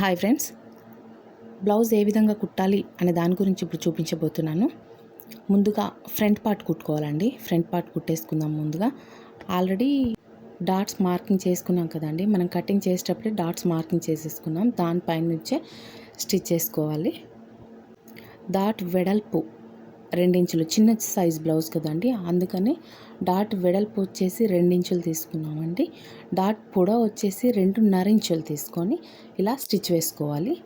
Hi friends. Blouse ఏ విధంగా కుట్టాలి అనే దాని గురించి ఇప్పుడు చూపించబోతున్నాను. ముందుగా ఫ్రంట్ పార్ట్ కుట్టుకోవాలండి. ఫ్రంట్ పార్ట్ కుట్టేసుకుందాం ముందుగా. ఆల్రెడీ డాట్స్ మార్కింగ్ చేసుకున్నాం కదండి. మనం కటింగ్ చేసేటప్పుడే డాట్స్ మార్కింగ్ చేసేసుకున్నాం దానిపైన నుంచే స్టిచ్ చేసుకోవాలి. డాట్ వెడల్పు రెండించులు. చిన్న సైజ్ బ్లౌజ్ కదండి. అందుకని డాట్ వెడల్పు వచ్చేసి రెండించులు తీసుకున్నామండి. డాట్ పొడవు వచ్చేసి రెండున్నర ఇంచులు తీసుకొని ఇలా స్టిచ్ వేసుకోవాలి.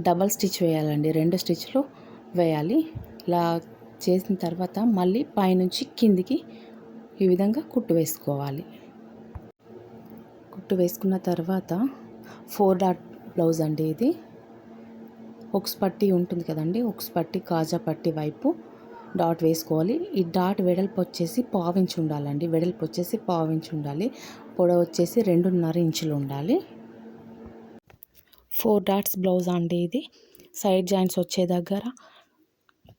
డబల్ స్టిచ్ వేయాలండి. రెండు స్టిచ్లు వేయాలి. ఇలా చేసిన తర్వాత మళ్ళీ పైనుంచి కిందికి ఈ విధంగా కుట్టు వేసుకోవాలి. కుట్టు వేసుకున్న తర్వాత ఫోర్ డాట్ బ్లౌజ్ అండి ఇది. ఒక్స్ పట్టి ఉంటుంది కదండి. ఒక్స్ పట్టి కాజా పట్టి వైపు డాట్ వేసుకోవాలి. ఈ డాట్ వెడల్పు వచ్చేసి పావించి ఉండాలండి. వెడల్పు వచ్చేసి పావించి ఉండాలి. పొడవు వచ్చేసి రెండున్నర ఇంచులు ఉండాలి. ఫోర్ డాట్స్ బ్లౌజ్ అండి ఇది. సైడ్ జాయింట్స్ వచ్చే దగ్గర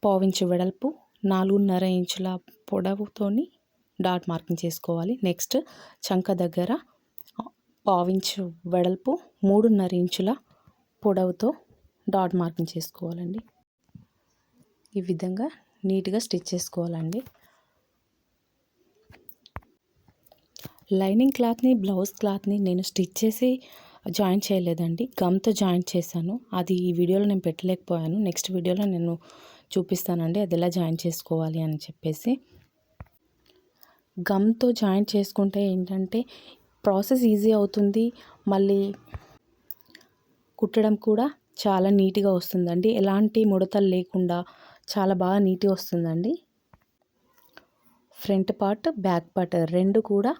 పావించు వెడల్పు నాలుగున్నర ఇంచుల పొడవుతోని డాట్ మార్కింగ్ చేసుకోవాలి. నెక్స్ట్ చంక దగ్గర పావించు వెడల్పు మూడున్నర ఇంచుల పొడవుతో డాట్ మార్కింగ్ చేసుకోవాలండి. ఈ విధంగా నీట్గా స్టిచ్ చేసుకోవాలండి. లైనింగ్ క్లాత్ని బ్లౌజ్ క్లాత్ని నేను స్టిచ్ చేసి జాయిన్ చేయలేదండి. గమ్తో జాయిన్ చేశాను. అది ఈ వీడియోలో నేను పెట్టలేకపోయాను. నెక్స్ట్ వీడియోలో నేను చూపిస్తానండి అది ఎలా జాయిన్ చేసుకోవాలి అని చెప్పేసి. గమ్తో జాయిన్ చేసుకుంటే ఏంటంటే ప్రాసెస్ ఈజీ అవుతుంది. మళ్ళీ కుట్టడం కూడా చాలా నీట్గా వస్తుందండి. ఎలాంటి ముడతలు లేకుండా చాలా బాగా నీట్గా వస్తుందండి. ఫ్రంట్ పార్ట్ బ్యాక్ పార్ట్ రెండు కూడా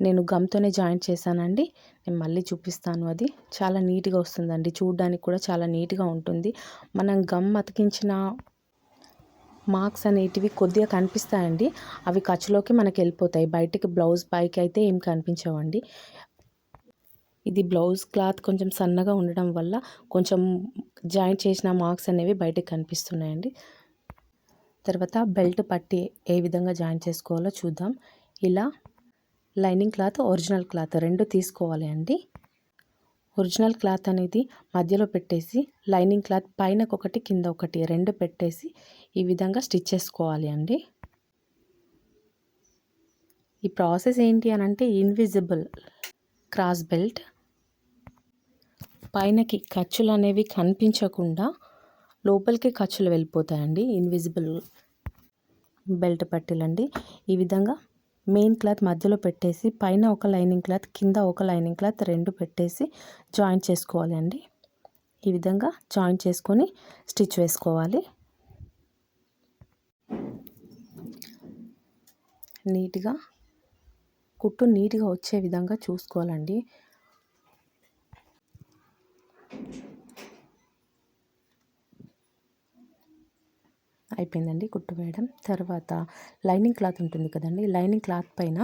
నేను గమ్తోనే జాయింట్ చేశానండి. నేను మళ్ళీ చూపిస్తాను అది. చాలా నీట్గా వస్తుందండి. చూడడానికి కూడా చాలా నీట్గా ఉంటుంది. మనం గమ్ అతికించిన మార్క్స్ అనేటివి కొద్దిగా కనిపిస్తాయండి. అవి ఖర్చులోకి మనకి వెళ్ళిపోతాయి. బయటికి బ్లౌజ్ పైకి అయితే ఏం కనిపించవండి. ఇది బ్లౌజ్ క్లాత్ కొంచెం సన్నగా ఉండడం వల్ల కొంచెం జాయింట్ చేసిన మార్క్స్ అనేవి బయటకు కనిపిస్తున్నాయండి. తర్వాత బెల్ట్ పట్టి ఏ విధంగా జాయిన్ చేసుకోవాలో చూద్దాం. ఇలా లైనింగ్ క్లాత్ ఒరిజినల్ క్లాత్ రెండు తీసుకోవాలి అండి. ఒరిజినల్ క్లాత్ అనేది మధ్యలో పెట్టేసి లైనింగ్ క్లాత్ పైన ఒకటి కింద ఒకటి రెండు పెట్టేసి ఈ విధంగా స్టిచ్ చేసుకోవాలి అండి. ఈ ప్రాసెస్ ఏంటి అని అంటే ఇన్విజిబుల్ క్రాస్ బెల్ట్. పైనకి ఖర్చులు అనేవి కనిపించకుండా లోపలికి ఖర్చులు వెళ్ళిపోతాయండి. ఇన్విజిబుల్ బెల్ట్ పట్టీలండి. ఈ విధంగా మెయిన్ క్లాత్ మధ్యలో పెట్టేసి పైన ఒక లైనింగ్ క్లాత్ కింద ఒక లైనింగ్ క్లాత్ రెండు పెట్టేసి జాయింట్ చేసుకోవాలి అండి ఈ విధంగా జాయింట్ చేసుకొని స్టిచ్ వేసుకోవాలి. నీట్గా కుట్టు నీట్గా వచ్చే విధంగా చూసుకోవాలండి. అయిపోయిందండి కుట్టు వేయడం. తర్వాత లైనింగ్ క్లాత్ ఉంటుంది కదండి లైనింగ్ క్లాత్ పైన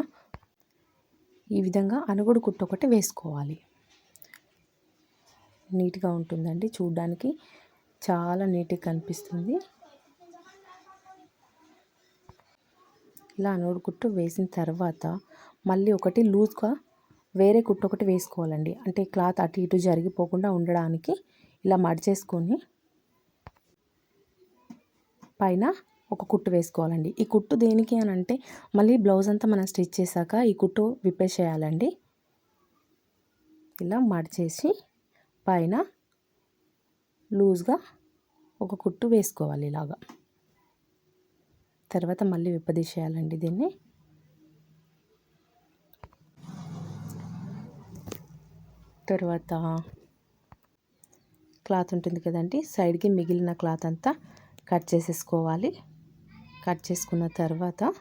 ఈ విధంగా అనుగుడు కుట్టు ఒకటి వేసుకోవాలి. నీట్గా ఉంటుందండి చూడడానికి. చాలా నీట్గా కనిపిస్తుంది. ఇలా అనుగుడు కుట్టు వేసిన తర్వాత మళ్ళీ ఒకటి లూజ్గా వేరే కుట్టు ఒకటి వేసుకోవాలండి. అంటే క్లాత్ అటు ఇటు జరిగిపోకుండా ఉండడానికి ఇలా మడిచేసుకొని పైన ఒక కుట్టు వేసుకోవాలండి. ఈ కుట్టు దేనికి అని అంటే మళ్ళీ బ్లౌజ్ అంతా మనం స్టిచ్ చేశాక ఈ కుట్టు విప్పేసేయాలండి. ఇలా మడిచేసి పైన లూజ్గా ఒక కుట్టు వేసుకోవాలి ఇలాగా. తర్వాత మళ్ళీ విప్పదీసేయాలండి దీన్ని. తర్వాత క్లాత్ ఉంటుంది కదండి సైడ్కి మిగిలిన క్లాత్ అంతా కట్ చేసేసుకోవాలి. కట్ చేసుకున్న తర్వాత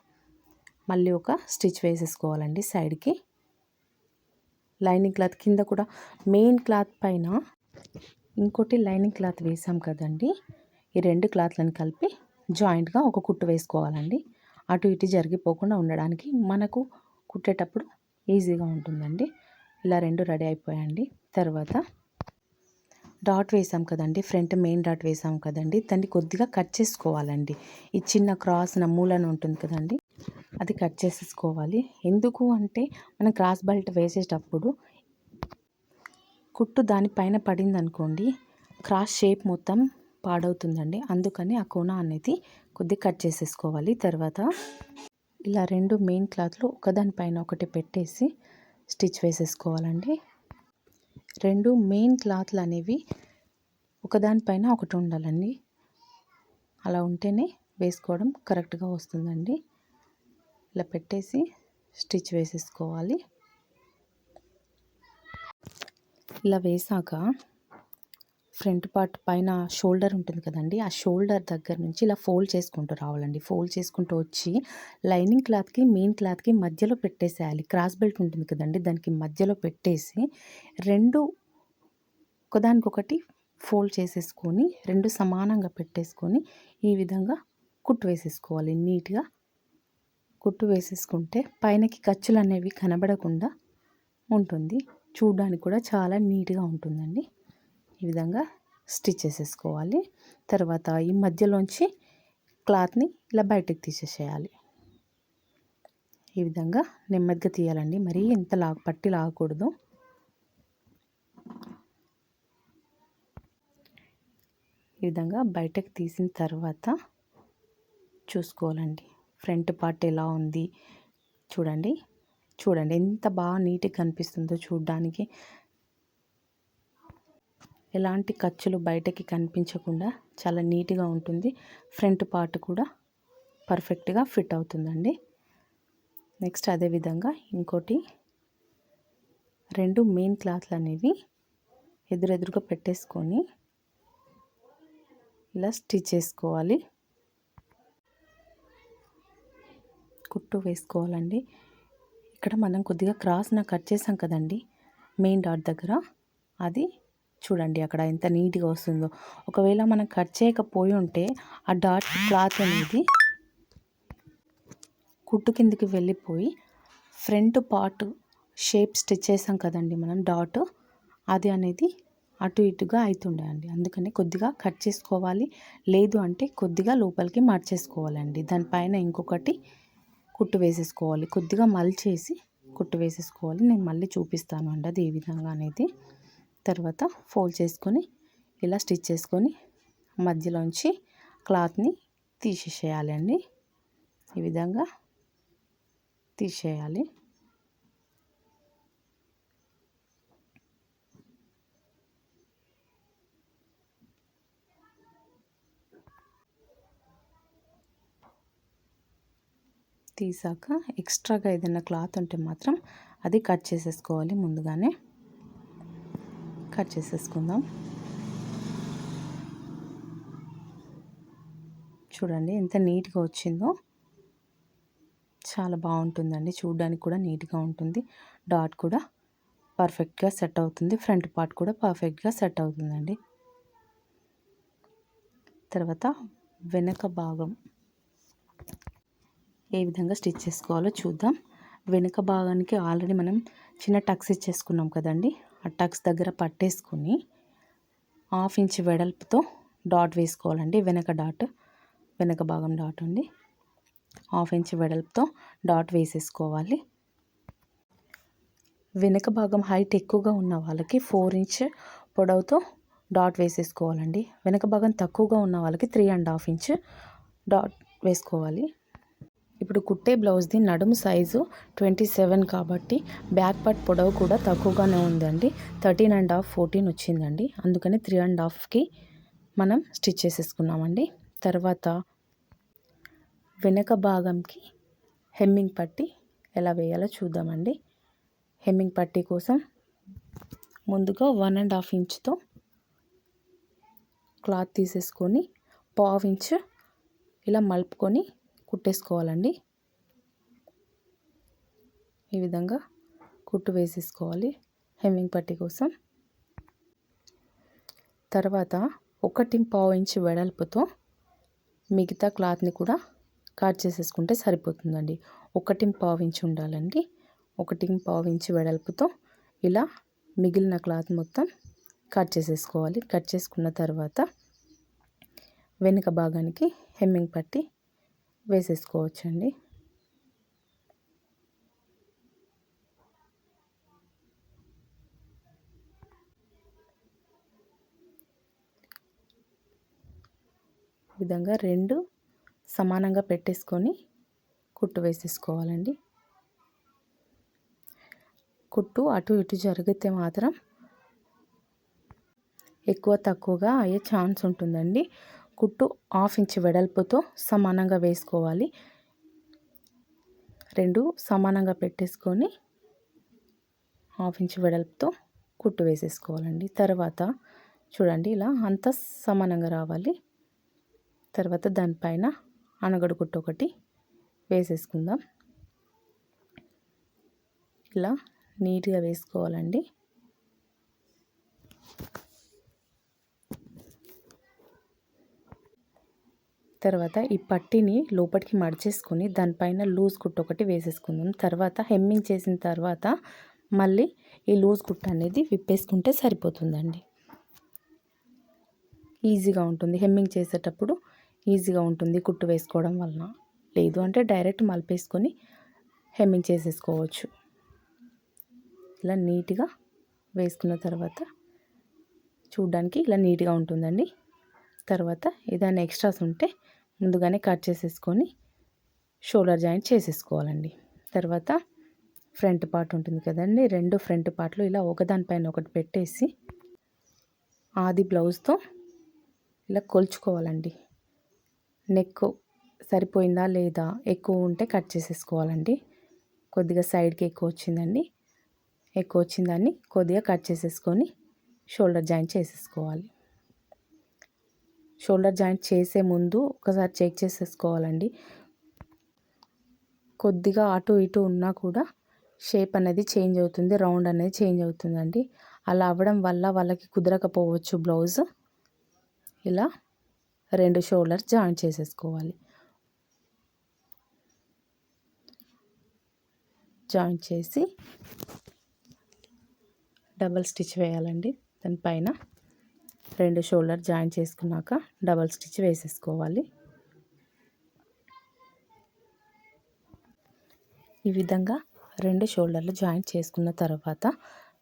మళ్ళీ ఒక స్టిచ్ వేసేసుకోవాలండి సైడ్కి. లైనింగ్ క్లాత్ కింద కూడా మెయిన్ క్లాత్ పైన ఇంకోటి లైనింగ్ క్లాత్ వేసాం కదండి. ఈ రెండు క్లాత్లను కలిపి జాయింట్గా ఒక కుట్టు వేసుకోవాలండి. అటు ఇటు జరిగిపోకుండా ఉండడానికి మనకు కుట్టేటప్పుడు ఈజీగా ఉంటుందండి. ఇలా రెండు రెడీ అయిపోయాయండి. తర్వాత డాట్ వేసాం కదండి ఫ్రంట్ మెయిన్ డాట్ వేసాం కదండి దాన్ని కొద్దిగా కట్ చేసుకోవాలండి. ఈ చిన్న క్రాస్ నమూలను ఉంటుంది కదండి అది కట్ చేసేసుకోవాలి. ఎందుకు అంటే మనం క్రాస్ బెల్ట్ వేసేటప్పుడు కుట్టు దానిపైన పడింది అనుకోండి క్రాస్ షేప్ మొత్తం పాడవుతుందండి. అందుకని ఆ కోన అనేది కొద్దిగా కట్ చేసేసుకోవాలి. తర్వాత ఇలా రెండు మెయిన్ క్లాత్లు ఒకదానిపైన ఒకటి పెట్టేసి స్టిచ్ వేసేసుకోవాలండి. రెండు మెయిన్ క్లాత్లు అనేవి ఒకదానిపైన ఒకటి ఉండాలండి అలా ఉంటేనే వేసుకోవడం కరెక్ట్గా వస్తుందండి. ఇలా పెట్టేసి స్టిచ్ వేసేసుకోవాలి. ఇలా వేసాక ఫ్రంట్ పార్ట్ పైన షోల్డర్ ఉంటుంది కదండి. ఆ షోల్డర్ దగ్గర నుంచి ఇలా ఫోల్డ్ చేసుకుంటూ రావాలండి. ఫోల్డ్ చేసుకుంటూ వచ్చి లైనింగ్ క్లాత్కి మెయిన్ క్లాత్కి మధ్యలో పెట్టేసేయాలి. క్రాస్ బెల్ట్ ఉంటుంది కదండి. దానికి మధ్యలో పెట్టేసి రెండు ఒకదానికొకటి ఫోల్డ్ చేసేసుకొని రెండు సమానంగా పెట్టేసుకొని ఈ విధంగా కుట్టు వేసేసుకోవాలి. నీట్గా కుట్టు వేసేసుకుంటే పైనకి ఖర్చులు అనేవి కనబడకుండా ఉంటుంది. చూడడానికి కూడా చాలా నీట్గా ఉంటుందండి. ఈ విధంగా స్టిచ్ చేసేసుకోవాలి. తర్వాత ఈ మధ్యలోంచి క్లాత్ని ఇలా బయటకు తీసేసేయాలి. ఈ విధంగా నెమ్మదిగా తీయాలండి. మరీ ఎంత లాగ పట్టి లాగకూడదు. ఈ విధంగా బయటకు తీసిన తర్వాత చూసుకోవాలండి. ఫ్రంట్ పార్ట్ ఎలా ఉంది చూడండి. చూడండి ఎంత బాగా నీట్గా కనిపిస్తుందో చూడడానికి. ఎలాంటి ఖర్చులు బయటకి కనిపించకుండా చాలా నీట్గా ఉంటుంది. ఫ్రంట్ పార్ట్ కూడా పర్ఫెక్ట్గా ఫిట్ అవుతుందండి. నెక్స్ట్ అదేవిధంగా ఇంకోటి రెండు మెయిన్ క్లాత్లు అనేవి ఎదురెదురుగా పెట్టేసుకొని ఇలా స్టిచ్ చేసుకోవాలి. కుట్టు వేసుకోవాలండి. ఇక్కడ మనం కొద్దిగా క్రాస్న కట్ చేసాం కదండి మెయిన్ డాట్ దగ్గర. అది చూడండి అక్కడ ఎంత నీట్గా వస్తుందో. ఒకవేళ మనం కట్ చేయకపోయి ఉంటే ఆ డాట్ క్లాత్ అనేది కుట్టు కిందికి వెళ్ళిపోయి ఫ్రంట్ పార్ట్ షేప్ స్టిచ్ చేసాం కదండి మనం డాట్ అది అనేది అటు ఇటుగా అవుతుండే అండి. అందుకని కొద్దిగా కట్ చేసుకోవాలి. లేదు అంటే కొద్దిగా లోపలికి మార్చేసుకోవాలండి. దానిపైన ఇంకొకటి కుట్టు వేసేసుకోవాలి. కొద్దిగా మల్చేసి కుట్టు వేసేసుకోవాలి. నేను మళ్ళీ చూపిస్తాను అండి అది ఏ విధంగా అనేది. తర్వాత ఫోల్డ్ చేసుకొని ఇలా స్టిచ్ చేసుకొని మధ్యలోంచి క్లాత్ని తీసేసేయాలి అండి. ఈ విధంగా తీసేయాలి. తీసాక ఎక్స్ట్రాగా ఏదైనా క్లాత్ ఉంటే మాత్రం అది కట్ చేసేసుకోవాలి ముందుగానే. కట్ చేసేసుకుందాం. చూడండి ఎంత నీట్గా వచ్చిందో. చాలా బాగుంటుందండి. చూడడానికి కూడా నీట్గా ఉంటుంది. డాట్ కూడా పర్ఫెక్ట్గా సెట్ అవుతుంది. ఫ్రంట్ పార్ట్ కూడా పర్ఫెక్ట్గా సెట్ అవుతుందండి. తర్వాత వెనక భాగం ఏ విధంగా స్టిచ్ చేసుకోవాలో చూద్దాం. వెనుక భాగానికి ఆల్రెడీ మనం చిన్న టక్స్ ఇచ్చేసుకున్నాం కదండి. ఆ దగ్గర పట్టేసుకుని హాఫ్ ఇంచ్ వెడల్పుతో డాట్ వేసుకోవాలండి. వెనక డాట్ వెనక భాగం డాట్ ఉంది హాఫ్ ఇంచ్ వెడల్పుతో డాట్ వేసేసుకోవాలి. వెనక భాగం హైట్ ఎక్కువగా ఉన్న వాళ్ళకి ఫోర్ ఇంచ్ పొడవుతో డాట్ వేసేసుకోవాలండి. వెనక భాగం తక్కువగా ఉన్న వాళ్ళకి three and half inch dot వేసుకోవాలి. ఇప్పుడు కుట్టే బ్లౌజ్ది నడుము సైజు ట్వంటీ సెవెన్ కాబట్టి బ్యాక్ పార్ట్ పొడవు కూడా తక్కువగానే ఉందండి. థర్టీన్ అండ్ హాఫ్ ఫోర్టీన్ వచ్చిందండి. అందుకని త్రీ అండ్ హాఫ్కి మనం స్టిచ్ చేసేసుకున్నామండి. తర్వాత వెనక భాగంకి హెమ్మింగ్ పట్టి ఎలా వేయాలో చూద్దామండి. హెమ్మింగ్ పట్టీ కోసం ముందుగా వన్ అండ్ హాఫ్ ఇంచ్తో క్లాత్ తీసేసుకొని పావు ఇంచ్ ఇలా మలుపుకొని కుట్టేసుకోవాలండి. ఈ విధంగా కుట్టు వేసేసుకోవాలి హెమ్మింగ్ పట్టి కోసం. తర్వాత ఒకటి పావు ఇంచు వెడల్పుతో మిగతా క్లాత్ని కూడా కట్ చేసేసుకుంటే సరిపోతుందండి. ఒకటి పావు ఇంచు ఉండాలండి. ఒకటి పావు ఇంచు వెడల్పుతో ఇలా మిగిలిన క్లాత్ మొత్తం కట్ చేసేసుకోవాలి. కట్ చేసుకున్న తర్వాత వెనుక భాగానికి హెమ్మింగ్ పట్టి వేసేసుకోవచ్చండి. విధంగా రెండు సమానంగా పెట్టేసుకొని కుట్టు వేసేసుకోవాలండి. కుట్టు అటు ఇటు జరిగితే మాత్రం ఎక్కువ తక్కువగా అయ్యే ఛాన్స్ ఉంటుందండి. కుట్టు హాఫ్ ఇంచ్ వెడల్పుతో సమానంగా వేసుకోవాలి. రెండు సమానంగా పెట్టేసుకొని హాఫ్ ఇంచ్ వెడల్పుతో కుట్టు వేసేసుకోవాలండి. తర్వాత చూడండి ఇలా అంతా సమానంగా రావాలి. తర్వాత దానిపైన అనగడు కుట్టు ఒకటి వేసేసుకుందాం. ఇలా నీట్గా వేసుకోవాలండి. తర్వాత ఈ పట్టిని లోపలికి మడిచేసుకొని దానిపైన లూజ్ కుట్టు ఒకటి వేసేసుకుందాం. తర్వాత హెమ్మింగ్ చేసిన తర్వాత మళ్ళీ ఈ లూజ్ కుట్టు అనేది విప్పేసుకుంటే సరిపోతుందండి. ఈజీగా ఉంటుంది. హెమ్మింగ్ చేసేటప్పుడు ఈజీగా ఉంటుంది కుట్టు వేసుకోవడం వలన. లేదు అంటే డైరెక్ట్ మలిపేసుకొని హెమ్మింగ్ చేసేసుకోవచ్చు. ఇలా నీట్గా వేసుకున్న తర్వాత చూడ్డానికి ఇలా నీట్గా ఉంటుందండి. తర్వాత ఏదైనా ఎక్స్ట్రాస్ ఉంటే ముందుగానే కట్ చేసేసుకొని షోల్డర్ జాయింట్ చేసేసుకోవాలండి. తర్వాత ఫ్రంట్ పార్ట్ ఉంటుంది కదండి రెండు ఫ్రంట్ పార్ట్లు ఇలా ఒకదానిపైన ఒకటి పెట్టేసి ఆది బ్లౌజ్తో ఇలా కొలుచుకోవాలండి. నెక్ సరిపోయిందా లేదా ఎక్కువ ఉంటే కట్ చేసేసుకోవాలండి. కొద్దిగా సైడ్కి ఎక్కువ వచ్చిందండి ఎక్కువ వచ్చిందాన్ని కొద్దిగా కట్ చేసేసుకొని షోల్డర్ జాయింట్ చేసేసుకోవాలి. షోల్డర్ జాయింట్ చేసే ముందు ఒకసారి చెక్ చేసేసుకోవాలండి. కొద్దిగా అటు ఇటు ఉన్నా కూడా షేప్ అనేది చేంజ్ అవుతుంది రౌండ్ అనేది చేంజ్ అవుతుందండి. అలా అవ్వడం వల్ల వాళ్ళకి కుదరకపోవచ్చు బ్లౌజ్. ఇలా రెండు షోల్డర్స్ జాయింట్ చేసేసుకోవాలి. జాయింట్ చేసి డబల్ స్టిచ్ వేయాలండి. దానిపైన రెండు షోల్డర్ జాయిన్ చేసుకున్నాక డబల్ స్టిచ్ వేసేసుకోవాలి. ఈ విధంగా రెండు షోల్డర్లు జాయింట్ చేసుకున్న తర్వాత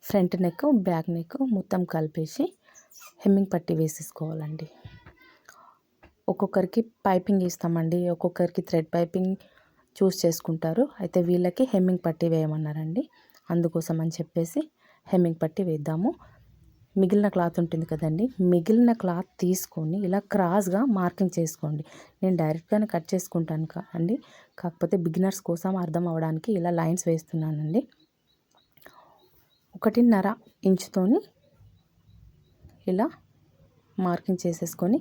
ఫ్రంట్ నెక్ బ్యాక్ నెక్ మొత్తం కలిపేసి హెమ్మింగ్ పట్టి వేసేసుకోవాలండి. ఒక్కొక్కరికి పైపింగ్ ఇస్తామండి. ఒక్కొక్కరికి థ్రెడ్ పైపింగ్ చూస్ చేసుకుంటారు. అయితే వీళ్ళకి హెమ్మింగ్ పట్టి వేయమన్నారండి. అందుకోసం అని చెప్పేసి హెమ్మింగ్ పట్టి వేద్దాము. మిగిలిన క్లాత్ ఉంటుంది కదండి. మిగిలిన క్లాత్ తీసుకొని ఇలా క్రాస్గా మార్కింగ్ చేసుకోండి. నేను డైరెక్ట్గానే కట్ చేసుకుంటాను అండి. కాకపోతే బిగినర్స్ కోసం అర్థం అవ్వడానికి ఇలా లైన్స్ వేస్తున్నానండి. ఒకటిన్నర ఇంచుతోని ఇలా మార్కింగ్ చేసేసుకొని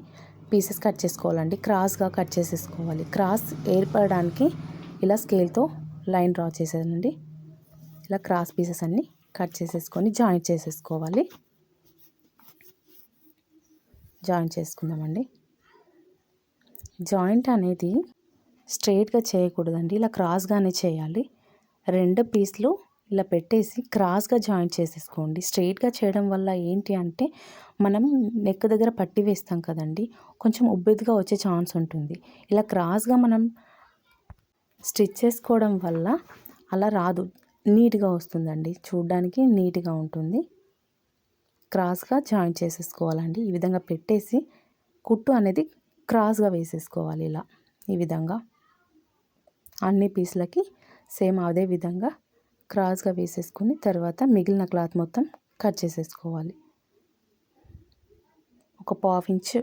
పీసెస్ కట్ చేసుకోవాలండి. క్రాస్గా కట్ చేసేసుకోవాలి. క్రాస్ ఏర్పడడానికి ఇలా స్కేల్తో లైన్ డ్రా చేసేదండి ఇలా క్రాస్ పీసెస్ అన్నీ కట్ చేసేసుకొని జాయింట్ చేసేసుకోవాలి. జాయింట్ చేసుకుందామండి. జాయింట్ అనేది స్ట్రైట్గా చేయకూడదండి. ఇలా క్రాస్గానే చేయాలి. రెండు పీస్లు ఇలా పెట్టేసి క్రాస్గా జాయింట్ చేసేసుకోండి. స్ట్రైట్గా చేయడం వల్ల ఏంటి అంటే మనం నెక్ దగ్గర పట్టి వేస్తాం కదండి. కొంచెం ఉబ్బెత్తుగా వచ్చే ఛాన్స్ ఉంటుంది. ఇలా క్రాస్గా మనం స్టిచ్ చేసుకోవడం వల్ల అలా రాదు. నీట్గా వస్తుందండి. చూడ్డానికి నీట్గా ఉంటుంది. క్రాస్గా జాయిన్ చేసేసుకోవాలండి. ఈ విధంగా పెట్టేసి కుట్టు అనేది క్రాస్గా వేసేసుకోవాలి ఇలా. ఈ విధంగా అన్ని పీసులకి సేమ్ అదే విధంగా క్రాస్గా వేసేసుకుని తర్వాత మిగిలిన క్లాత్ మొత్తం కట్ చేసేసుకోవాలి. ఒక పావు ఇంచు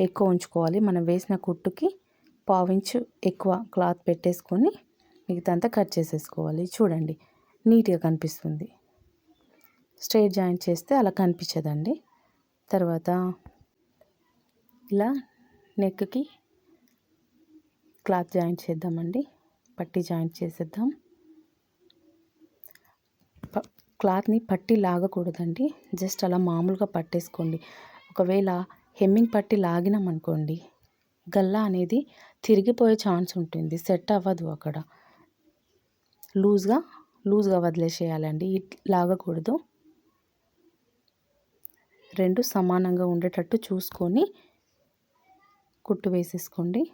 ఎక్కువ ఉంచుకోవాలి. మనం వేసిన కుట్టుకి పావు ఇంచు ఎక్కువ క్లాత్ పెట్టేసుకొని మిగతా అంతా కట్ చేసేసుకోవాలి. చూడండి నీట్గా కనిపిస్తుంది. స్ట్రైట్ జాయింట్ చేస్తే అలా కనిపించదండి. తర్వాత ఇలా నెక్కి క్లాత్ జాయింట్ చేద్దామండి. పట్టి జాయింట్ చేసేద్దాం. క్లాత్ని పట్టి లాగకూడదండి. జస్ట్ అలా మామూలుగా పట్టేసుకోండి. ఒకవేళ హెమ్మింగ్ పట్టి లాగినామనుకోండి గల్లా అనేది తిరిగిపోయే ఛాన్స్ ఉంటుంది. సెట్ అవ్వదు అక్కడ. లూజ్గా లూజ్గా వదిలేసేయాలండి. లాగకూడదు. రెండు సమానంగా ఉండేటట్టు చూసుకొని కుట్టు వేసేసుకోండి.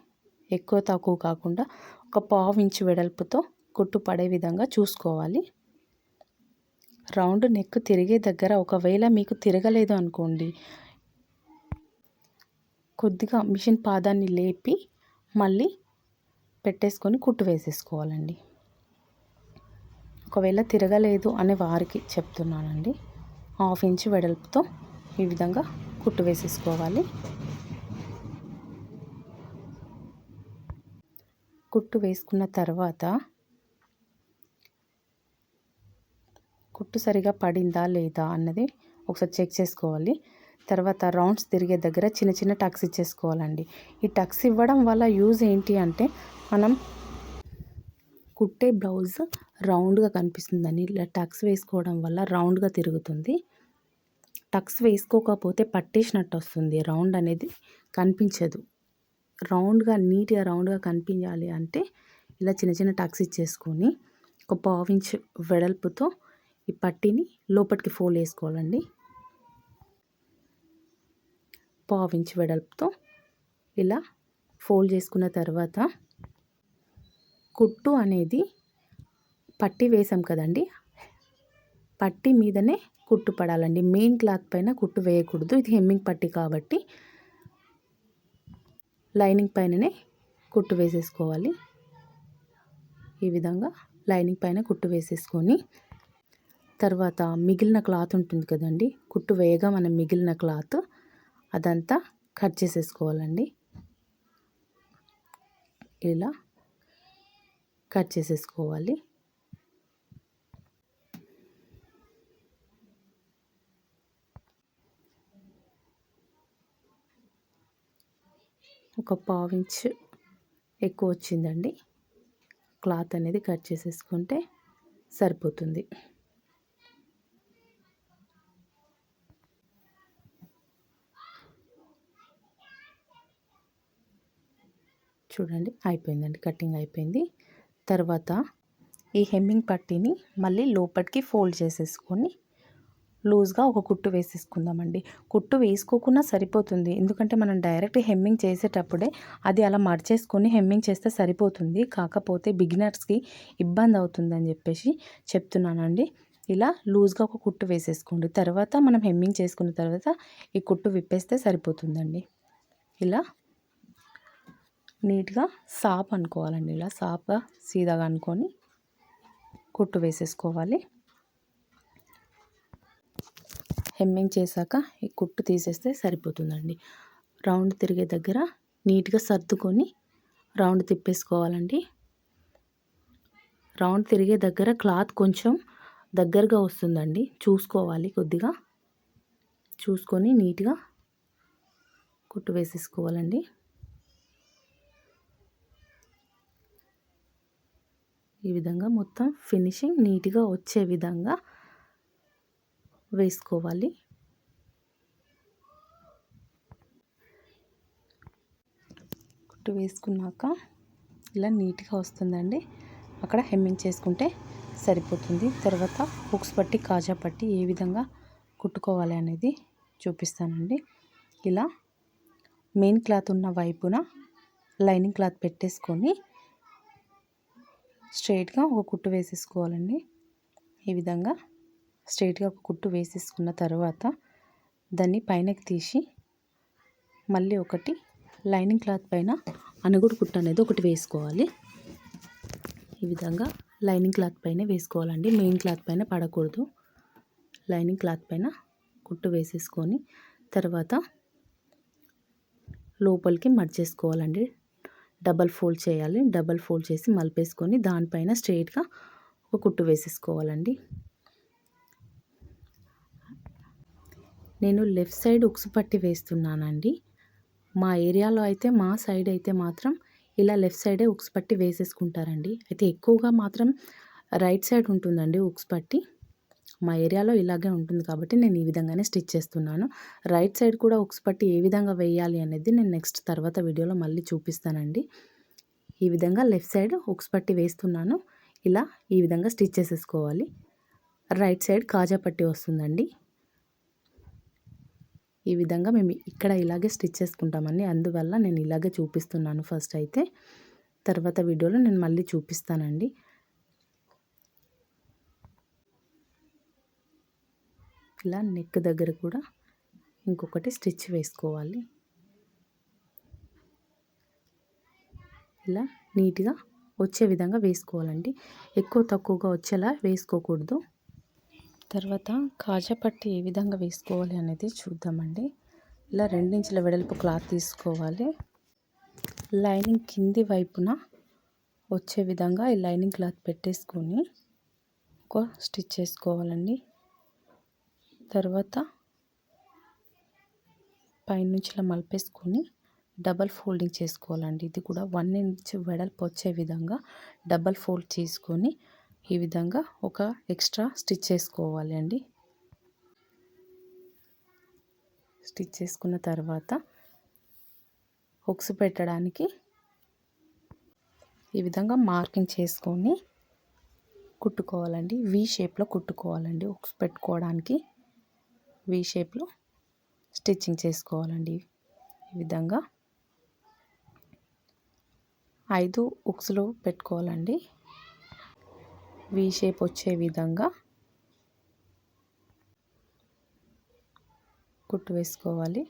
ఎక్కువ తక్కువ కాకుండా ఒక పావు ఇంచు వెడల్పుతో కుట్టు పడే విధంగా చూసుకోవాలి. రౌండ్ నెక్ తిరిగే దగ్గర ఒకవేళ మీకు తిరగలేదు అనుకోండి కొద్దిగా మిషన్ పాదాన్ని లేపి మళ్ళీ పెట్టేసుకొని కుట్టు వేసేసుకోవాలండి. ఒకవేళ తిరగలేదు అనే వారికి చెప్తున్నానండి. హాఫ్ ఇంచ్ వెడల్పుతో ఈ విధంగా కుట్టు వేసేసుకోవాలి. కుట్టు వేసుకున్న తర్వాత కుట్టు సరిగా పడిందా లేదా అన్నది ఒకసారి చెక్ చేసుకోవాలి. తర్వాత రౌండ్స్ తిరిగే దగ్గర చిన్న చిన్న టక్స్ ఇచ్చేసుకోవాలండి. ఈ టక్స్ ఇవ్వడం వల్ల యూజ్ ఏంటి అంటే మనం కుట్టే బ్లౌజ్ రౌండ్గా కనిపిస్తుందని ఇలా టక్స్ వేసుకోవడం వల్ల రౌండ్గా తిరుగుతుంది. టక్స్ వేసుకోకపోతే పట్టేసినట్టు వస్తుంది రౌండ్ అనేది కనిపించదు. రౌండ్గా నీట్గా రౌండ్గా కనిపించాలి అంటే ఇలా చిన్న చిన్న టక్స్ ఇచ్చేసుకొని ఒక పావు ఇంచ్ వెడల్పుతో ఈ పట్టీని లోపలికి ఫోల్డ్ వేసుకోవాలండి పావు ఇంచ్ వెడల్పుతో ఇలా ఫోల్డ్ చేసుకున్న తర్వాత కుట్టు అనేది పట్టి వేసాం కదండి పట్టి మీదనే కుట్టు పడాలండి. మెయిన్ క్లాత్ పైన కుట్టు వేయకూడదు. ఇది హెమ్మింగ్ పట్టి కాబట్టి లైనింగ్ పైననే కుట్టు వేసేసుకోవాలి. ఈ విధంగా లైనింగ్ పైన కుట్టు వేసేసుకొని తర్వాత మిగిలిన క్లాత్ ఉంటుంది కదండి. కుట్టు వేయగా మనం మిగిలిన క్లాత్ అదంతా కట్ చేసేసుకోవాలండి. ఇలా కట్ చేసేసుకోవాలి. ఒక పావించ్ ఎక్కువ వచ్చిందండి. క్లాత్ అనేది కట్ చేసేసుకుంటే సరిపోతుంది. చూడండి అయిపోయిందండి కటింగ్ అయిపోయింది. తర్వాత ఈ హెమ్మింగ్ పట్టీని మళ్ళీ లోపలికి ఫోల్డ్ చేసేసుకొని లూజ్గా ఒక కుట్టు వేసేసుకుందామండి. కుట్టు వేసుకోకుండా సరిపోతుంది. ఎందుకంటే మనం డైరెక్ట్ హెమ్మింగ్ చేసేటప్పుడే అది అలా మర్చేసుకొని హెమ్మింగ్ చేస్తే సరిపోతుంది. కాకపోతే బిగినర్స్కి ఇబ్బంది అవుతుందని చెప్పేసి చెప్తున్నానండి. ఇలా లూజ్గా ఒక కుట్టు వేసేసుకోండి. తర్వాత మనం హెమ్మింగ్ చేసుకున్న తర్వాత ఈ కుట్టు విప్పేస్తే సరిపోతుందండి. ఇలా నీట్గా సాప్ అనుకోవాలండి. ఇలా సాప్గా సీదాగా అనుకొని కుట్టు వేసేసుకోవాలి. హెమ్మింగ్ చేశాక ఈ కుట్టు తీసేస్తే సరిపోతుందండి. రౌండ్ తిరిగే దగ్గర నీట్గా సర్దుకొని రౌండ్ తిప్పేసుకోవాలండి. రౌండ్ తిరిగే దగ్గర క్లాత్ కొంచెం దగ్గరగా వస్తుందండి. చూసుకోవాలి కొద్దిగా. చూసుకొని నీట్గా కుట్టు వేసేసుకోవాలండి. ఈ విధంగా మొత్తం ఫినిషింగ్ నీట్గా వచ్చే విధంగా వేసుకోవాలి. కుట్టు వేసుకున్నాక ఇలా నీట్గా వస్తుందండి. అక్కడ హెమ్మింగ్ చేసుకుంటే సరిపోతుంది. తర్వాత హుక్స్ పట్టి కాజా పట్టి ఏ విధంగా కుట్టుకోవాలి అనేది చూపిస్తానండి. ఇలా మెయిన్ క్లాత్ ఉన్న వైపున లైనింగ్ క్లాత్ పెట్టేసుకొని స్ట్రైట్గా ఒక కుట్టు వేసేసుకోవాలండి. ఈ విధంగా స్ట్రైట్గా ఒక కుట్టు వేసేసుకున్న తర్వాత దాన్ని పైనకి తీసి మళ్ళీ ఒకటి లైనింగ్ క్లాత్ పైన అనుగుడు కుట్టు అనేది ఒకటి వేసుకోవాలి. ఈ విధంగా లైనింగ్ క్లాత్ పైన వేసుకోవాలండి. మెయిన్ క్లాత్ పైన పడకూడదు. లైనింగ్ క్లాత్ పైన కుట్టు వేసేసుకొని తర్వాత లోపలికి మర్చేసుకోవాలండి డబల్ ఫోల్డ్ చేయాలి. డబల్ ఫోల్డ్ చేసి మలిపేసుకొని దానిపైన స్ట్రైట్గా ఒక కుట్టు వేసేసుకోవాలండి. నేను లెఫ్ట్ సైడ్ ఉక్సు పట్టి వేస్తున్నానండి. మా ఏరియాలో అయితే మా సైడ్ అయితే మాత్రం ఇలా లెఫ్ట్ సైడే ఉక్స్ పట్టి వేసేసుకుంటారండి. అయితే ఎక్కువగా మాత్రం రైట్ సైడ్ ఉంటుందండి ఉక్స్ పట్టి. మా ఏరియాలో ఇలాగే ఉంటుంది కాబట్టి నేను ఈ విధంగానే స్టిచ్ చేస్తున్నాను. రైట్ సైడ్ కూడా ఉక్స్ పట్టి ఏ విధంగా వేయాలి అనేది నేను నెక్స్ట్ తర్వాత వీడియోలో మళ్ళీ చూపిస్తానండి. ఈ విధంగా లెఫ్ట్ సైడ్ ఉక్స్ పట్టి వేస్తున్నాను. ఇలా ఈ విధంగా స్టిచ్ చేసేసుకోవాలి. రైట్ సైడ్ కాజా పట్టి వస్తుందండి. ఈ విధంగా మేము ఇక్కడ ఇలాగే స్టిచ్ చేసుకుంటామండి. అందువల్ల నేను ఇలాగే చూపిస్తున్నాను ఫస్ట్ అయితే. తర్వాత వీడియోలో నేను మళ్ళీ చూపిస్తానండి. ఇలా నెక్ దగ్గర కూడా ఇంకొకటి స్టిచ్ వేసుకోవాలి. ఇలా నీట్గా వచ్చే విధంగా వేసుకోవాలండి. ఎక్కువ తక్కువగా వచ్చేలా వేసుకోకూడదు. తర్వాత కాజా పట్టి ఏ విధంగా వేసుకోవాలి అనేది చూద్దామండి. ఇలా రెండించుల వెడల్పు క్లాత్ తీసుకోవాలి. లైనింగ్ కింది వైపున వచ్చే విధంగా ఈ లైనింగ్ క్లాత్ పెట్టేసుకొని ఒక స్టిచ్ చేసుకోవాలండి. తర్వాత పైనుంచి ఇలా మలిపేసుకొని డబల్ ఫోల్డింగ్ చేసుకోవాలండి. ఇది కూడా వన్ ఇంచ్ వెడల్పు వచ్చే విధంగా డబల్ ఫోల్డ్ చేసుకొని ఈ విధంగా ఒక ఎక్స్ట్రా స్టిచ్ చేసుకోవాలి అండి. స్టిచ్ చేసుకున్న తర్వాత హుక్స్ పెట్టడానికి ఈ విధంగా మార్కింగ్ చేసుకొని కుట్టుకోవాలండి. వి షేప్లో కుట్టుకోవాలండి. హుక్స్ పెట్టుకోవడానికి వి షేప్లో స్టిచ్చింగ్ చేసుకోవాలండి. ఈ విధంగా ఐదు హుక్స్లు పెట్టుకోవాలండి. వి షేప్ వచ్చే విధంగా కుట్టు వేసుకోవాలి.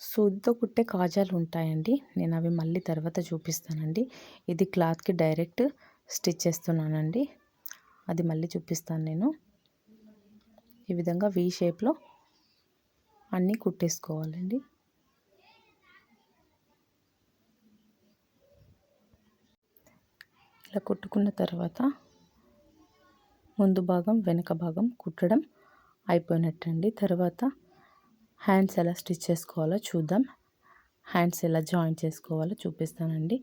సూదితో కుట్టే కాజాలు ఉంటాయండి. నేను అవి మళ్ళీ తర్వాత చూపిస్తానండి. ఇది క్లాత్కి డైరెక్ట్ స్టిచ్ చేస్తున్నానండి. అది మళ్ళీ చూపిస్తాను నేను. ఈ విధంగా వి షేప్లో అన్నీ కుట్టేసుకోవాలండి. ఇలా కుట్టుకున్న తర్వాత ముందు భాగం వెనక భాగం కుట్టడం అయిపోయినట్టండి. తర్వాత హ్యాండ్స్ ఎలా స్టిచ్ చేసుకోవాలో చూద్దాం. హ్యాండ్స్ ఎలా జాయిన్ చేసుకోవాలో చూపిస్తానండి.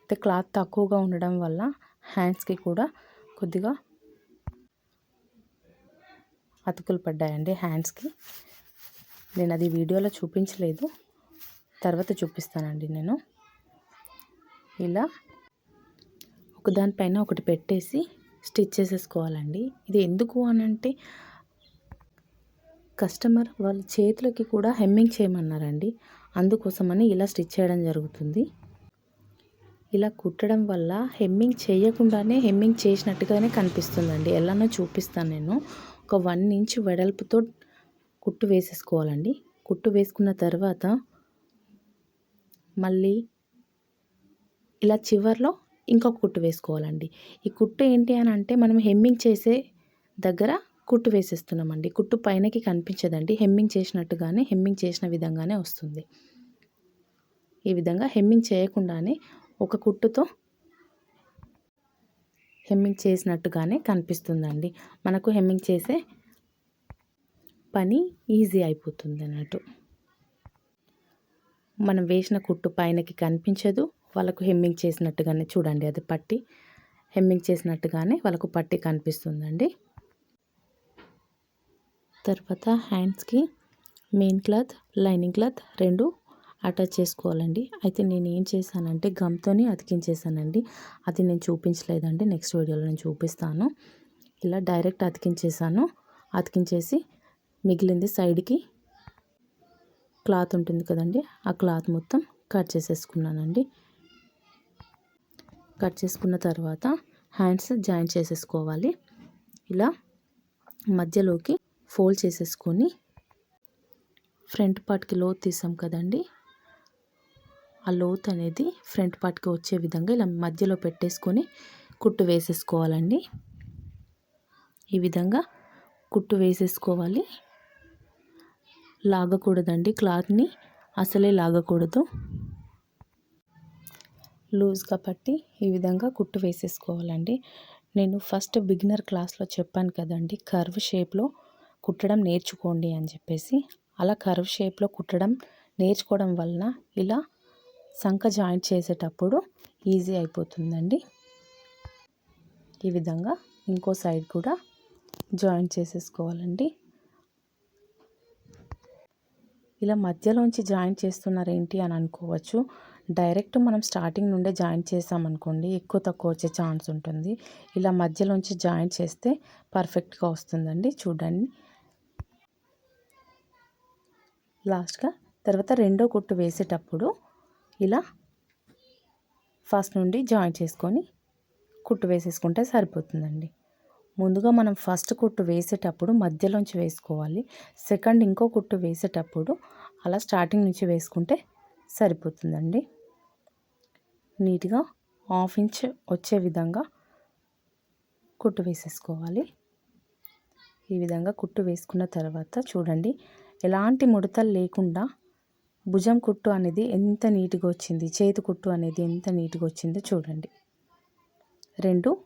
అయితే క్లాత్ తక్కువగా ఉండడం వల్ల హ్యాండ్స్కి కూడా కొద్దిగా అతుకులు పడ్డాయండి హ్యాండ్స్కి. నేను అది వీడియోలో చూపించలేదు. తర్వాత చూపిస్తానండి నేను. ఇలా ఒకదానిపైన ఒకటి పెట్టేసి స్టిచ్ చేసేసుకోవాలండి. ఇది ఎందుకు అని అంటే కస్టమర్ వాళ్ళ చేతులకి కూడా హెమ్మింగ్ చేయమన్నారండి. అందుకోసమని ఇలా స్టిచ్ చేయడం జరుగుతుంది. ఇలా కుట్టడం వల్ల హెమ్మింగ్ చేయకుండానే హెమ్మింగ్ చేసినట్టుగానే కనిపిస్తుందండి. ఎలానో చూపిస్తాను నేను. ఒక వన్ ఇంచ్ వెడల్పుతో కుట్టు వేసేసుకోవాలండి. కుట్టు వేసుకున్న తర్వాత మళ్ళీ ఇలా చివర్లో ఇంకొక కుట్టు వేసుకోవాలండి. ఈ కుట్టు ఏంటి అని అంటే మనం హెమ్మింగ్ చేసే దగ్గర కుట్టు వేసేస్తున్నామండి. కుట్టు పైనకి కనిపించదండి. హెమ్మింగ్ చేసినట్టుగానే హెమ్మింగ్ చేసిన విధంగానే వస్తుంది. ఈ విధంగా హెమ్మింగ్ చేయకుండానే ఒక కుట్టుతో హెమ్మింగ్ చేసినట్టుగానే కనిపిస్తుందండి. మనకు హెమ్మింగ్ చేసే పని ఈజీ అయిపోతుంది అన్నట్టు. మనం వేసిన కుట్టు పైనకి కనిపించదు. వాళ్ళకు హెమ్మింగ్ చేసినట్టుగానే చూడండి అది పట్టి హెమ్మింగ్ చేసినట్టుగానే వాళ్ళకు పట్టి కనిపిస్తుందండి. తర్వాత హ్యాండ్స్కి మెయిన్ క్లాత్ లైనింగ్ క్లాత్ రెండు అటాచ్ చేసుకోవాలండి. అయితే నేను ఏం చేశానంటే గమ్తోనే అతికించేసానండి అది నేను చూపించలేదండి నెక్స్ట్ వీడియోలో నేను చూపిస్తాను. ఇలా డైరెక్ట్ అతికించేసాను అతికించేసి మిగిలింది సైడ్కి క్లాత్ ఉంటుంది కదండి ఆ క్లాత్ మొత్తం కట్ చేసేసుకున్నానండి. కట్ చేసుకున్న తర్వాత హ్యాండ్స్ జాయిన్ చేసేసుకోవాలి. ఇలా మధ్యలోకి ఫోల్డ్ చేసేసుకొని ఫ్రంట్ పార్ట్కి లోత్ తీసాం కదండి. ఆ లోత్ అనేది ఫ్రంట్ పార్ట్కి వచ్చే విధంగా ఇలా మధ్యలో పెట్టేసుకొని కుట్టు వేసేసుకోవాలండి. ఈ విధంగా కుట్టు వేసేసుకోవాలి. లాగకూడదండి క్లాత్ని అసలే లాగకూడదు. లూజ్గా పట్టి ఈ విధంగా కుట్టు వేసేసుకోవాలండి. నేను ఫస్ట్ బిగినర్ క్లాస్లో చెప్పాను కదండి కర్వ్ షేప్లో కుట్టడం నేర్చుకోండి అని చెప్పేసి. అలా కర్వ్ షేప్లో కుట్టడం నేర్చుకోవడం వలన ఇలా సంఖ జాయింట్ చేసేటప్పుడు ఈజీ అయిపోతుందండి. ఈ విధంగా ఇంకో సైడ్ కూడా జాయింట్ చేసేసుకోవాలండి. ఇలా మధ్యలోంచి జాయింట్ చేస్తున్నారేంటి అని అనుకోవచ్చు. డైరెక్ట్ మనం స్టార్టింగ్ నుండే జాయింట్ చేసామనుకోండి ఎక్కువ తక్కువ వచ్చే ఛాన్స్ ఉంటుంది. ఇలా మధ్యలోంచి జాయింట్ చేస్తే పర్ఫెక్ట్గా వస్తుందండి. చూడండి. లాస్ట్గా తర్వాత రెండో కుట్టు వేసేటప్పుడు ఇలా ఫస్ట్ నుండి జాయిన్ చేసుకొని కుట్టు వేసేసుకుంటే సరిపోతుందండి. ముందుగా మనం ఫస్ట్ కుట్టు వేసేటప్పుడు మధ్యలోంచి వేసుకోవాలి. సెకండ్ ఇంకో కుట్టు వేసేటప్పుడు అలా స్టార్టింగ్ నుంచి వేసుకుంటే సరిపోతుందండి. నీట్గా హాఫ్ ఇంచ్ వచ్చే విధంగా కుట్టు వేసేసుకోవాలి. ఈ విధంగా కుట్టు వేసుకున్న తర్వాత చూడండి ఎలాంటి ముడతలు లేకుండా భుజం కుట్టు అనేది ఎంత నీట్గా వచ్చింది చేతి కుట్టు అనేది ఎంత నీట్గా వచ్చిందో చూడండి. రెండు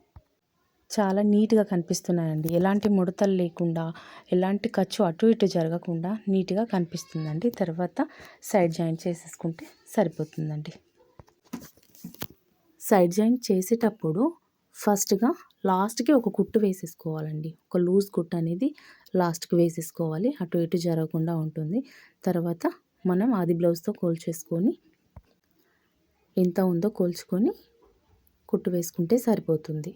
చాలా నీట్గా కనిపిస్తున్నాయండి. ఎలాంటి ముడతలు లేకుండా ఎలాంటి ఖర్చు అటు ఇటు జరగకుండా నీట్గా కనిపిస్తుందండి. తర్వాత సైడ్ జాయింట్ చేసేసుకుంటే సరిపోతుందండి. సైడ్ జాయింట్ చేసేటప్పుడు ఫస్ట్గా లాస్ట్కి ఒక కుట్టు వేసేసుకోవాలండి. ఒక లూజ్ కుట్టు అనేది లాస్ట్కి వేసేసుకోవాలి. అటు ఇటు జరగకుండా ఉంటుంది. తర్వాత మనం ఆది బ్లౌజ్తో కోల్చేసుకొని ఎంత ఉందో కోల్చుకొని కుట్టు వేసుకుంటే సరిపోతుంది.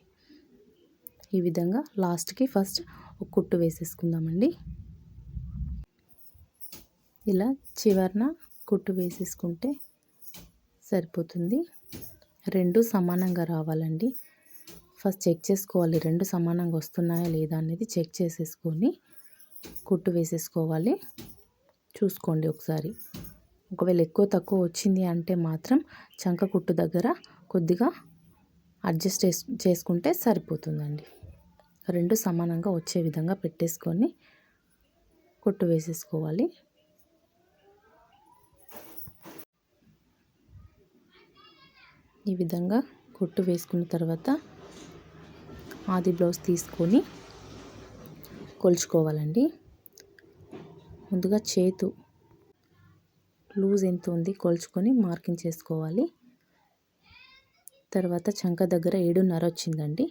ఈ విధంగా లాస్ట్కి ఫస్ట్ ఒక కుట్టు వేసేసుకుందామండి. ఇలా చివరన కుట్టు వేసేసుకుంటే సరిపోతుంది. రెండు సమానంగా రావాలండి. ఫస్ట్ చెక్ చేసుకోవాలి. రెండు సమానంగా వస్తున్నాయా లేదా అనేది చెక్ చేసేసుకొని కుట్టు వేసేసుకోవాలి. చూసుకోండి ఒకసారి. ఒకవేళ ఎక్కువ తక్కువ వచ్చింది అంటే మాత్రం చంక కుట్టు దగ్గర కొద్దిగా అడ్జస్ట్ చేసుకుంటే సరిపోతుందండి. రెండు సమానంగా వచ్చే విధంగా పెట్టేసుకొని కుట్టు వేసేసుకోవాలి. ఈ విధంగా కుట్టు వేసుకున్న తర్వాత ఆది బ్లౌజ్ తీసుకొని కొలుచుకోవాలండి. ముందుగా చేతు లూజ్ ఎంత ఉంది కొలుచుకొని మార్కింగ్ చేసుకోవాలి. తర్వాత చంక దగ్గర ఏడున్నర వచ్చిందండి.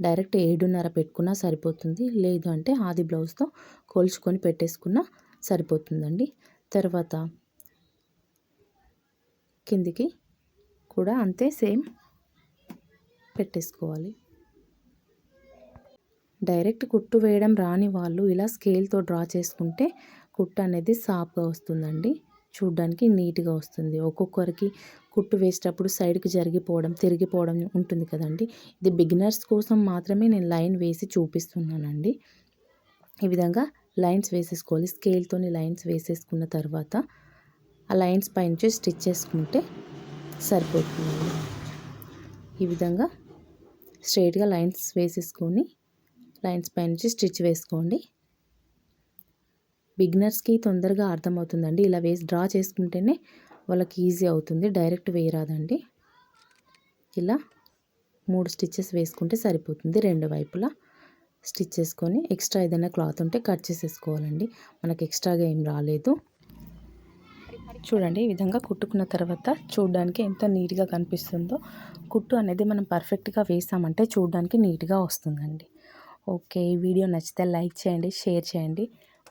డైరెక్ట్ ఏడున్నర పెట్టుకున్నా సరిపోతుంది. లేదు అంటే ఆది బ్లౌజ్తో కొలుచుకొని పెట్టేసుకున్నా సరిపోతుందండి. తర్వాత కిందికి కూడా అంతే సేమ్ పెట్టేసుకోవాలి. డైరెక్ట్ కుట్టు వేయడం రాని వాళ్ళు ఇలా స్కేల్తో డ్రా చేసుకుంటే కుట్టు అనేది సాఫ్గా వస్తుందండి. చూడ్డానికి నీట్గా వస్తుంది. ఒక్కొక్కరికి కుట్టు వేసేటప్పుడు సైడ్కి జరిగిపోవడం తిరిగిపోవడం ఉంటుంది కదండి. ఇది బిగినర్స్ కోసం మాత్రమే నేను లైన్ వేసి చూపిస్తున్నానండి. ఈ విధంగా లైన్స్ వేసేసుకోవాలి. స్కేల్తోని లైన్స్ వేసేసుకున్న తర్వాత ఆ లైన్స్ పైనుంచి స్టిచ్ చేసుకుంటే సరిపోతుంది ఈ విధంగా స్ట్రైట్గా లైన్స్ వేసేసుకొని లైన్స్ పైనుంచి స్టిచ్ వేసుకోండి. బిగినర్స్కి తొందరగా అర్థమవుతుందండి. ఇలా వేసి డ్రా చేసుకుంటేనే వాళ్ళకి ఈజీ అవుతుంది. డైరెక్ట్ వేయరాదండి. ఇలా మూడు స్టిచ్చెస్ వేసుకుంటే సరిపోతుంది. రెండు వైపులా స్టిచ్ చేసుకొని ఎక్స్ట్రా ఏదైనా క్లాత్ ఉంటే కట్ చేసేసుకోవాలండి. మనకి ఎక్స్ట్రాగా ఏం రాలేదు. చూడండి ఈ విధంగా కుట్టుకున్న తర్వాత చూడడానికి ఎంత నీట్గా కనిపిస్తుందో. కుట్టు అనేది మనం పర్ఫెక్ట్గా వేసామంటే చూడడానికి నీట్గా వస్తుందండి. ఓకే ఈ వీడియో నచ్చితే లైక్ చేయండి షేర్ చేయండి.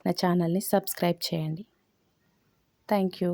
నా ఛానల్ని సబ్స్క్రైబ్ చేయండి. Thank you.